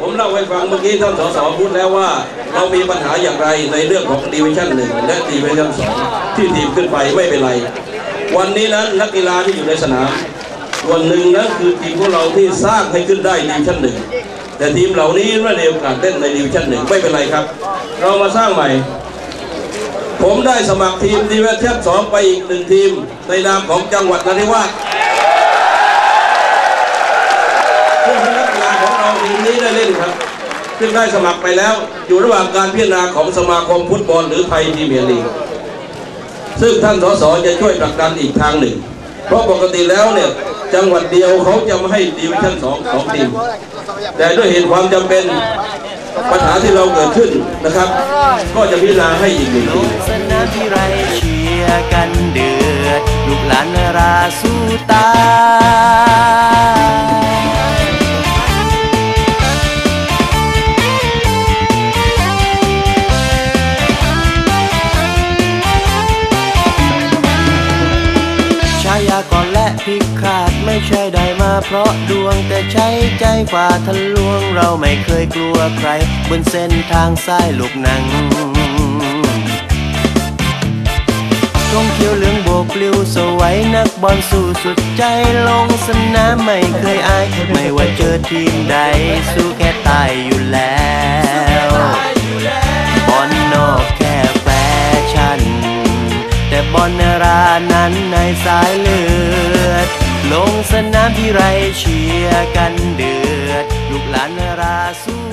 ผมเล่าให้ฟังเมื่อกี้ท่านสสพูดแล้วว่า เรามีปัญหาอย่างไรในเรื่องของดิวิชั่นหนึ่งและดิวิชั่นสองที่ทีมขึ้นไปไม่เป็นไร วันนี้นั้นนักกีฬาที่อยู่ในสนามส่วนหนึ่งนั้นคือทีมของเราที่สร้างให้ขึ้นได้ดิวิชั่นหนึ่งแต่ทีมเหล่านี้ไม่ได้โอกาสเล่นในดิวิชั่นหนึ่งไม่เป็นไรครับ เรามาสร้างใหม่ ผมได้สมัครทีมดิวิชั่นสองไปอีกหนึ่งทีมในนามของจังหวัดนราธิวาส ครับ ซึ่งได้สมัครไปแล้วอยู่ระหว่างการพิจารณาของสมาคมฟุตบอลหรือไทยพรีเมียร์ลีกซึ่งท่านสสจะช่วยผลักดันอีกทางหนึ่ง เพราะปกติแล้วเนี่ยจังหวัดเดียวเขาจะไม่ให้ดิวิชั่นสองสองทีมแต่ด้วยเหตุความจำเป็นปัญหาที่เราเกิดขึ้นนะครับ ก็จะพิจารณาให้อีกหนึ่งทีสนามที่ไรเชียร์กันเดือดลูกหลานราสู้ตาย ยาก่อนและพิฆาตไม่ใช่ได้มาเพราะดวงแต่ใช้ใจฝ่าทะลวง เราไม่เคยกลัวใคร บนเส้นทางสายลูกหนังทงเขียวเหลืองโบกปลิวสวยนักบอลสู้สุดใจลงสนามไม่เคยอาย ไม่ว่าเจอทีมใด สู้แค่ตายอยู่แล้วานั้นในสายเลือด ลงสนามที่ไรเชียร์กันเดือด ลูกหลานราสู้